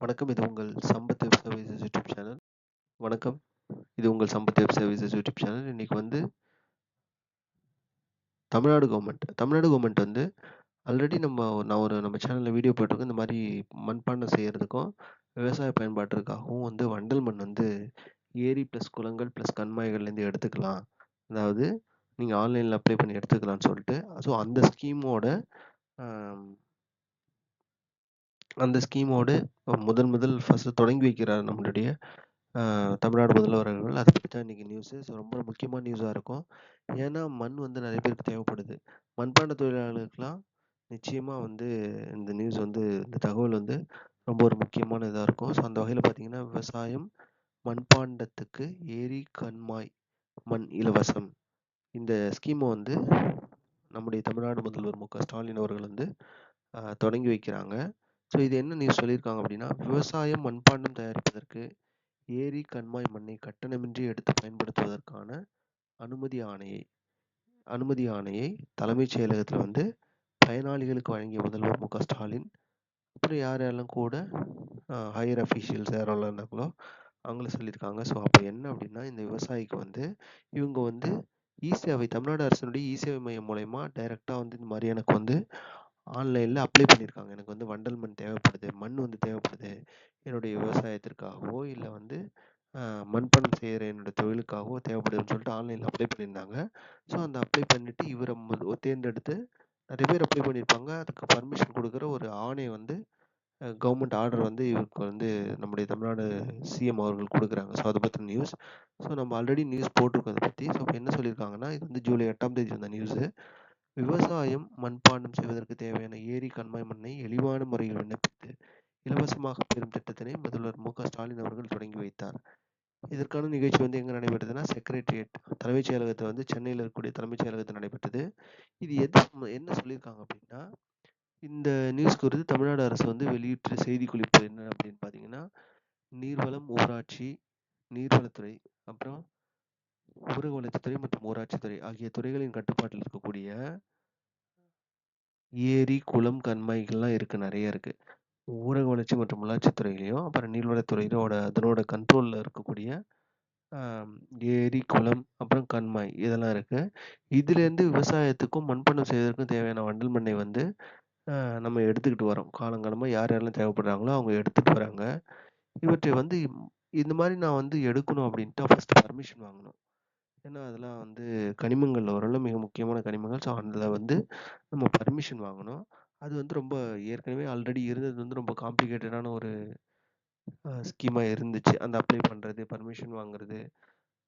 வணக்கம். இது உங்கள் Sampath web services YouTube channel. வணக்கம். இது உங்கள் Sampath web services YouTube channel. இன்றைக்கி வந்து தமிழ்நாடு கவர்மெண்ட் தமிழ்நாடு கவர்மெண்ட் வந்து ஆல்ரெடி நம்ம நான் ஒரு நம்ம சேனலில் வீடியோ போட்டிருக்கோம். இந்த மாதிரி மண்பாண்டம் செய்கிறதுக்கும் விவசாய பயன்பாட்டிற்காகவும் வந்து வண்டல் மண் வந்து ஏரி ப்ளஸ் குளங்கள் ப்ளஸ் கண்மாய்கள்லேருந்து எடுத்துக்கலாம். அதாவது நீங்கள் ஆன்லைனில் அப்ளை பண்ணி எடுத்துக்கலாம்னு சொல்லிட்டு, ஸோ அந்த ஸ்கீமோட அந்த ஸ்கீமோடு முதல் முதல் ஃபஸ்ட்டு தொடங்கி வைக்கிறார் நம்மளுடைய தமிழ்நாடு முதல்வர் அவர்கள். பற்றி பத்தி தான் இன்றைக்கி நியூஸு. ஸோ ரொம்ப முக்கியமான நியூஸாக இருக்கும். ஏன்னா, மண் வந்து நிறைய பேருக்கு தேவைப்படுது. மண்பாண்ட தொழிலாளர்களுக்கெலாம் நிச்சயமாக வந்து இந்த நியூஸ் வந்து இந்த தகவல் வந்து ரொம்ப ஒரு முக்கியமான இதாக இருக்கும். ஸோ அந்த வகையில் பார்த்திங்கன்னா விவசாயம், மண்பாண்டத்துக்கு ஏரி, கண்மாய், மண் இலவசம். இந்த ஸ்கீமை வந்து நம்முடைய தமிழ்நாடு முதல்வர் மு. க. ஸ்டாலின் அவர்கள் வந்து தொடங்கி வைக்கிறாங்க. ஸோ இது என்ன நியூஸ் சொல்லியிருக்காங்க அப்படின்னா, விவசாயம், மண்பாண்டம் தயாரிப்பதற்கு ஏரி, கண்மாய் மண்ணை கட்டணமின்றி எடுத்து பயன்படுத்துவதற்கான அனுமதி ஆணையை அனுமதி ஆணையை தலைமைச் செயலகத்தில் வந்து பயனாளிகளுக்கு வழங்கிய முதல்வர் மு. க. ஸ்டாலின், அப்புறம் யார் யாரெல்லாம் கூட ஹையர் அஃபீஷியல்ஸ் யாரெல்லாம் இருந்தாங்களோ, அவங்களும் சொல்லியிருக்காங்க. ஸோ அப்போ என்ன அப்படின்னா, இந்த விவசாயிக்கு வந்து இவங்க வந்து இ-சேவை தமிழ்நாடு அரசினுடைய இ-சேவை மையம் மூலயமா டைரெக்டாக வந்து இந்த மாதிரி எனக்கு வந்து ஆன்லைன்ல அப்ளை பண்ணியிருக்காங்க. எனக்கு வந்து வண்டல் மண் தேவைப்படுது. மண் வந்து தேவைப்படுது. என்னுடைய விவசாயத்திற்காகவோ, இல்ல வந்து அ மண்பாண்டம் செய்ற என்னோட தொழிலுக்காகவோ தேவைப்படுதுன்னு சொல்லிட்டு ஆன்லைன்ல அப்ளை பண்ணியிருந்தாங்க. ஸோ அந்த அப்ளை பண்ணிட்டு இவர மு தேர்ந்தெடுத்து நெறைய பேர் அப்ளை பண்ணியிருப்பாங்க. அதுக்கு பர்மிஷன் குடுக்குற ஒரு ஆணை வந்து அ கவர்மெண்ட் ஆர்டர் வந்து இவருக்கு வந்து நம்முடைய தமிழ்நாடு சிஎம் அவர்கள் குடுக்குறாங்க. ஸோ அத பத்தின நியூஸ். ஸோ நம்ம ஆல்ரெடி நியூஸ் போட்டிருக்கோம் இத பத்தி. ஸோ என்ன சொல்லியிருக்காங்கன்னா, இது வந்து ஜூலை 8ஆம் தேதி வந்த நியூஸு. விவசாயம், மண்பாண்டம் செய்வதற்கு தேவையான ஏரி, கண்மாய் மண்ணை எளிவான முறையில் விண்ணப்பித்து இலவசமாக பெறும் திட்டத்தினை முதல்வர் மு. க. ஸ்டாலின் அவர்கள் தொடங்கி வைத்தார். இதற்கான நிகழ்ச்சி வந்து எங்க நடைபெற்றதுன்னா, செக்ரட்டரியேட் தலைமைச் செயலகத்தை வந்து சென்னையில் இருக்கக்கூடிய தலைமைச் செயலகத்தில் நடைபெற்றது. இது எது என்ன சொல்லியிருக்காங்க அப்படின்னா, இந்த நியூஸ் குறித்து தமிழ்நாடு அரசு வந்து வெளியிட்ட செய்திக்குறிப்பு என்ன அப்படின்னு பார்த்தீங்கன்னா, நீர்வளம், ஊராட்சி, நீர்வளத்துறை, அப்புறம் ஊரக வளர்ச்சித்துறை மற்றும் ஊராட்சித்துறை ஆகிய துறைகளின் கட்டுப்பாட்டில் இருக்கக்கூடிய ஏரி, குளம், கண்மாய்கள்லாம் இருக்கு. நெறைய இருக்கு. ஊரக வளர்ச்சி மற்றும் உள்ளாட்சித்துறையிலயும், அப்புறம் நீர்வளத்துறையோட அதனோட கண்ட்ரோல்ல இருக்கக்கூடிய அ ஏரி, குளம், அப்புறம் கண்மாய் இதெல்லாம் இருக்கு. இதுலேருந்து விவசாயத்துக்கும், மண்பாண்டம் செய்வதற்கும் தேவையான வண்டல் மண்ணை வந்து அ நம்ம எடுத்துக்கிட்டு வரோம். காலங்காலமா யார் யாரெல்லாம் தேவைப்படுறாங்களோ அவங்க எடுத்துட்டு வராங்க. இவற்றை வந்து இந்த மாரி நான் வந்து எடுக்கணும் அப்படின்ட்டா ஃபஸ்ட்டு பர்மிஷன் வாங்கணும். ஏன்னா, அதெல்லாம் வந்து கனிமங்கள்ல ஓரளவு மிக முக்கியமான கனிமங்கள். ஸோ அதில வந்து நம்ம பர்மிஷன் வாங்கணும். அது வந்து ரொம்ப ஏற்கனவே ஆல்ரெடி இருந்தது வந்து ரொம்ப காம்ப்ளிகேட்டடான ஒரு அ ஸ்கீமா இருந்துச்சு. அந்த அப்ளை பண்றது, பர்மிஷன் வாங்குறது,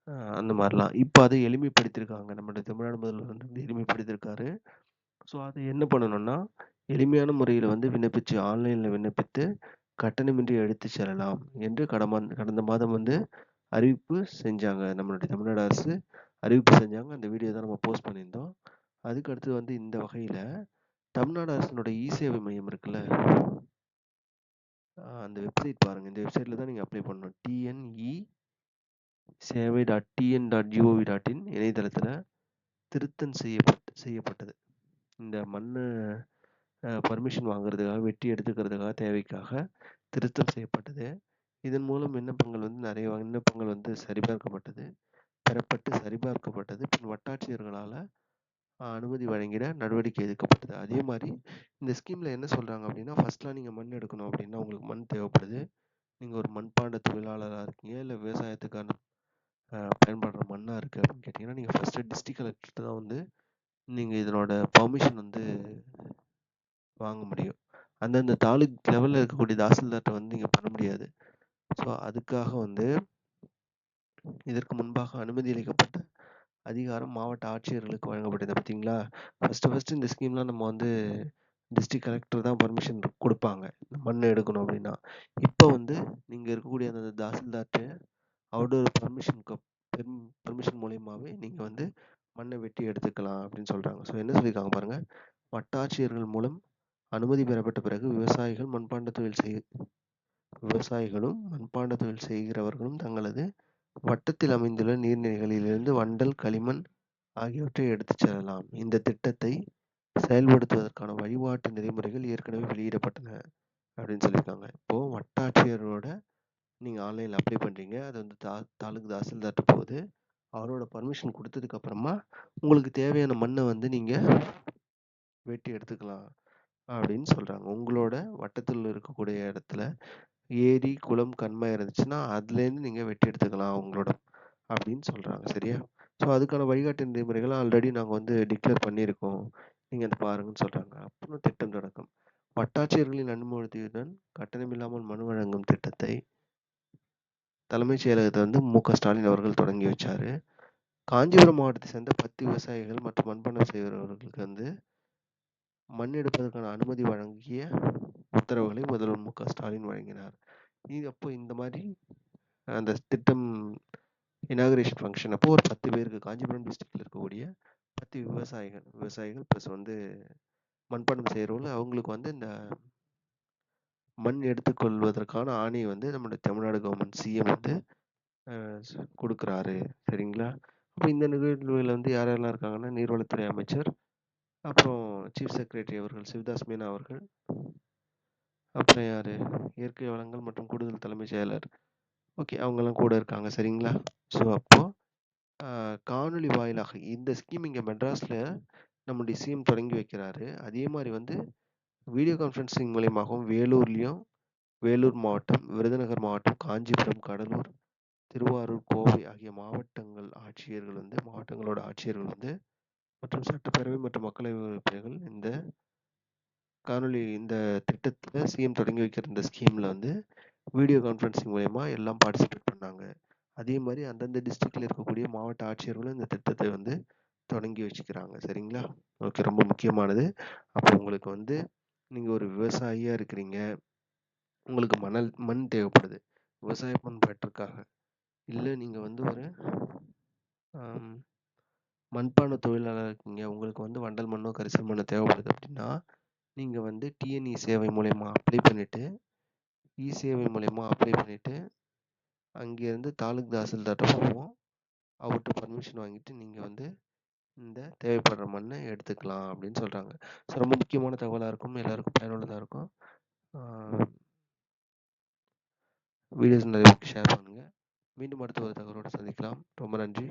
அ அந்த மாரிலாம். இப்ப அத எளிமைப்படுத்தியிருக்காங்க. நம்முடைய தமிழ்நாடு முதல்வர் வந்து எளிமைப்படுத்தியிருக்காரு. ஸோ அதை என்ன பண்ணணும்னா, எளிமையான முறையில வந்து விண்ணப்பிச்சு ஆன்லைன்ல விண்ணப்பித்து கட்டணமின்றி எடுத்துச் செல்லலாம் என்று கடமன் கடந்த மாதம் வந்து அறிவிப்பு செஞ்சாங்க. நம்மளுடைய தமிழ்நாடு அரசு அறிவிப்பு செஞ்சாங்க. அந்த வீடியோ தான் நம்ம போஸ்ட் பண்ணியிருந்தோம். அதுக்கு அடுத்து வந்து இந்த வகையில் தமிழ்நாடு அரசினுடைய இ-சேவை மையம் இருக்குல்ல. அந்த வெப்சைட் பாருங்கள் இந்த வெப்சைட்டில் தான் நீங்கள் அப்ளை பண்ணணும். T N E sevai dot T N dot G O V dot in இணையதளத்தில் திருத்தம் செய்யப்பட் செய்யப்பட்டது. இந்த மண் பர்மிஷன் வாங்குறதுக்காக, வெட்டி எடுத்துக்கிறதுக்காக தேவைக்காக திருத்தம் செய்யப்பட்டது. இதன் மூலம் விண்ணப்பங்கள் வந்து நிறைய விண்ணப்பங்கள் வந்து சரிபார்க்கப்பட்டது. பெறப்பட்டு சரிபார்க்கப்பட்டது. பின் வட்டாட்சியர்களால் அனுமதி வழங்கிட நடவடிக்கை எடுக்கப்பட்டது. அதே மாதிரி இந்த ஸ்கீமில் என்ன சொல்கிறாங்க அப்படின்னா, ஃபஸ்ட்லாம் நீங்கள் மண் எடுக்கணும் அப்படின்னா, உங்களுக்கு மண் தேவைப்படுது. நீங்கள் ஒரு மண்பாண்ட தொழிலாளராக இருக்கீங்க, இல்லை விவசாயத்துக்கான பயன்படுற மண்ணாக இருக்குது அப்படின்னு கேட்டிங்கன்னா நீங்கள் ஃபர்ஸ்ட்டு டிஸ்ட்ரிக்ட் கலெக்டர் தான் வந்து நீங்கள் இதனோட பர்மிஷன் வந்து வாங்க முடியும். அந்தந்த தாலுக் லெவலில் இருக்கக்கூடிய தாசில்தார்ட்ட வந்து நீங்கள் பண்ண முடியாது. ஸோ அதுக்காக வந்து இதற்கு முன்பாக அனுமதி அளிக்கப்பட்ட அதிகாரம் மாவட்ட ஆட்சியர்களுக்கு வழங்கப்பட்டது பார்த்தீங்களா? ஃபஸ்ட்டு ஃபஸ்ட்டு இந்த ஸ்கீம்லாம் நம்ம வந்து டிஸ்ட்ரிக்ட் கலெக்டர் தான் பர்மிஷன் கொடுப்பாங்க மண் எடுக்கணும் அப்படின்னா. இப்போ வந்து நீங்க இருக்கக்கூடிய அந்த தாசில்தார்ட்டு அவரோட பர்மிஷன் க பர்மிஷன் மூலியமாவே நீங்க வந்து மண்ணை வெட்டி எடுத்துக்கலாம் அப்படின்னு சொல்றாங்க. ஸோ என்ன சொல்லியிருக்காங்க பாருங்க. வட்டாட்சியர்கள் மூலம் அனுமதி பெறப்பட்ட பிறகு விவசாயிகள் மண்பாண்ட தொழில் செய் விவசாயிகளும், மண்பாண்ட தொழில் செய்கிறவர்களும் தங்களது வட்டத்தில் அமைந்துள்ள நீர்நிலைகளிலிருந்து வண்டல், களிமண் ஆகியவற்றை எடுத்துச் செல்லலாம். இந்த திட்டத்தை செயல்படுத்துவதற்கான வழிகாட்டு நெறிமுறைகள் ஏற்கனவே வெளியிடப்பட்டன அப்படின்னு சொல்லியிருக்காங்க. இப்போ வட்டாட்சியரோட நீங்கள் ஆன்லைனில் அப்ளை பண்ணுறீங்க அது வந்து தா தாலுக் தாசில்தார்ட்ட போகுது. அவரோட பர்மிஷன் கொடுத்ததுக்கப்புறமா உங்களுக்கு தேவையான மண்ணை வந்து நீங்கள் வெட்டி எடுத்துக்கலாம். அப்படின்னு சொல்கிறாங்க உங்களோட வட்டத்தில் இருக்கக்கூடிய இடத்துல ஏரி, குளம், கண்மாய் இருந்துச்சுன்னா, அதுலேருந்து நீங்க வெட்டி எடுத்துக்கலாம் உங்களோட அப்படின்னு சொல்றாங்க. சரியா? ஸோ அதுக்கான வழிகாட்டு நெறிமுறைகள ஆல்ரெடி நாங்க வந்து டிக்ளேர் பண்ணியிருக்கோம். நீங்க அத பாருங்கன்னு சொல்றாங்க. அப்புறம் திட்டம் தொடக்கம். வட்டாட்சியர்களின் அனுமதியுடன் கட்டணமில்லாமல் மனு வழங்கும் திட்டத்தை தலைமைச் செயலகத்த வந்து மு.க. ஸ்டாலின் அவர்கள் தொடங்கி வச்சாரு. காஞ்சிபுரம் மாவட்டத்தை சேர்ந்த 10 விவசாயிகள் மற்றும் மண்பாண்டம் செய்பவர்களுக்கு வந்து மண் எடுப்பதற்கான அனுமதி வழங்கிய உத்தரவுகளை முதல்வர் மு.க. ஸ்டாலின் வழங்கினார். இது அப்போ இந்த மாதிரி அந்த திட்டம் இனாகரேஷன் ஃபங்க்ஷன் அப்போ ஒரு 10 பேருக்கு காஞ்சிபுரம் டிஸ்ட்ரிக்டில் இருக்கக்கூடிய 10 விவசாயிகள் விவசாயிகள் ப்ளஸ் வந்து மண்பாண்டம் செய்றவங்க அவங்களுக்கு வந்து இந்த மண் எடுத்துக்கொள்வதற்கான ஆணையை வந்து நம்மளோட தமிழ்நாடு கவர்மெண்ட் சிஎம் வந்து கொடுக்குறாரு சரிங்களா? அப்போ இந்த நிகழ்வுகளில் வந்து யார் யாரெல்லாம் இருக்காங்கன்னா, நீர்வளத்துறை அமைச்சர், அப்புறம் சீஃப் செக்ரட்டரி அவர்கள் சிவதாஸ் மீனா அவர்கள், அப்புறம் யாரு? இயற்கை வளங்கள் மற்றும் கூடுதல் தலைமைச் செயலர். ஓகே. அவங்கலாம் கூட இருக்காங்க. சரிங்களா? ஸோ அப்போ அ காணொளி வாயிலாக இந்த ஸ்கீம் இங்க மெட்ராஸ்ல நம்முடைய சிஎம் தொடங்கி வைக்கிறாரு. அதே மாதிரி வந்து வீடியோ கான்ஃபரன்சிங் மூலியமாகவும் வேலூர்லயும், வேலூர் மாவட்டம், விருதுநகர் மாவட்டம், காஞ்சிபுரம், கடலூர், திருவாரூர், கோவை ஆகிய மாவட்டங்கள் ஆட்சியர்கள் வந்து மாவட்டங்களோட ஆட்சியர்கள் வந்து மற்றும் சட்டப்பேரவை மற்றும் மக்களவை உறுப்பினர்கள் இந்த காணொளி இந்த திட்டத்தில் சிஎம் தொடங்கி வைக்கிற இந்த ஸ்கீமில் வந்து வீடியோ கான்ஃபரன்சிங் மூலயமா எல்லாம் பார்ட்டிசிபேட் பண்ணாங்க. அதே மாதிரி அந்தந்த டிஸ்ட்ரிக்டில் இருக்கக்கூடிய மாவட்ட ஆட்சியர்களும் இந்த திட்டத்தை வந்து தொடங்கி வச்சுக்கிறாங்க. சரிங்களா? ஓகே. ரொம்ப முக்கியமானது. அப்போ உங்களுக்கு வந்து நீங்கள் ஒரு விவசாயியாக இருக்கிறீங்க. உங்களுக்கு மணல் மண் தேவைப்படுது. விவசாய பண்பாட்டிற்காக இல்லை நீங்கள் வந்து ஒரு மண்பான தொழிலாளர் இருக்கீங்க. உங்களுக்கு வந்து வண்டல் மண்ணோ, கரிசல் மண்ணோ தேவைப்படுது அப்படின்னா, நீங்கள் வந்து டிஎன்இ சேவை மூலயமா அப்ளை பண்ணிவிட்டு இ சேவை மூலயமா அப்ளை பண்ணிவிட்டு அங்கேருந்து தாலுக் தாசில்தார்ட்ட போவோம். அவர்கிட்ட பர்மிஷன் வாங்கிட்டு நீங்கள் வந்து இந்த தேவைப்படுற மண்ணை எடுத்துக்கலாம் அப்படின்னு சொல்கிறாங்க ஸோ ரொம்ப முக்கியமான தகவலாக இருக்கும். எல்லாருக்கும் பயனுள்ளதாக இருக்கும். வீடியோஸ் நிறைய ஷேர் பண்ணுங்கள் மீண்டும் அடுத்த ஒரு தகவலோடு சந்திக்கலாம். ரொம்ப நன்றி.